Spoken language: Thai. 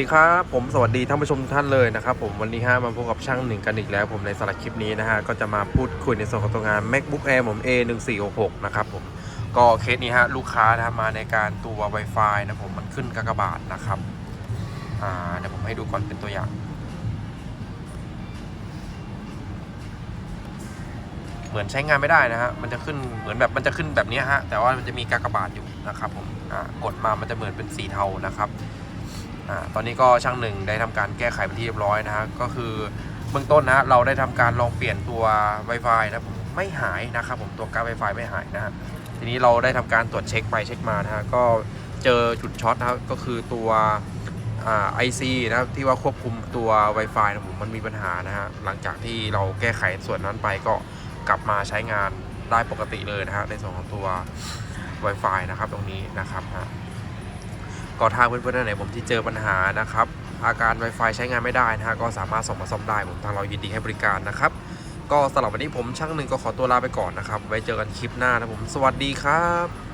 สวัสดีครับผมสวัสดีท่านผู้ชมทุกท่านเลยนะครับผมวันนี้ฮะมาพบกับช่างหนึ่งกันอีกแล้ว ผมในสำหรับคลิปนี้นะฮะก็จะมาพูดคุยในส่วนของตัวงาน macbook air ผม a 1 4 6 6นะครับผมก็เคสนี้ฮะลูกค้านะครับมาในการตัว Wi-Fi นะผมมันขึ้นกากบาทนะครับอ่าเดี๋ยวผมให้ดูก่อนเป็นตัวอย่าง เหมือนใช้งานไม่ได้นะฮะมันจะขึ้นเหมือนแบบมันจะขึ้นแบบนี้ฮะแต่ว่ามันจะมีกากบาทอยู่นะครับผมอ่ากดมามันจะเหมือนเป็นสีเทานะครับ อ่าตอนนี้ก็ช่างหนึ่งได้ทำการแก้ไขเป็นที่เรียบร้อยนะฮะก็คือเบื้องต้นนะเราได้ทำการลองเปลี่ยนตัว Wi-Fi นะผมไม่หายนะครับผมตัวการ Wi-Fi ไม่หายนะฮะทีนี้เราได้ทำการตรวจเช็คไปเช็คมานะฮะก็เจอจุดช็อตนะครับก็คือตัวไอ่า IC นะครับที่ว่าควบคุมตัว Wi-Fi นะผมมันมีปัญหานะฮะหลังจากที่เราแก้ไขส่วนนั้นไปก็กลับมาใช้งานได้ปกติเลยนะฮะในส่วนของตัว Wi-Fi นะครับตรงนี้นะครับฮะ ก็ถ้าเพื่อนๆท่านไหนผมที่เจอปัญหานะครับอาการ Wi-Fi ใช้งานไม่ได้นะฮะก็สามารถส่งมาซ่อมได้ผมทางเรายินดีให้บริการนะครับ ก็สำหรับวันนี้ผมช่างหนึ่งก็ขอตัวลาไปก่อนนะครับ ไว้เจอกันคลิปหน้านะผมสวัสดีครับ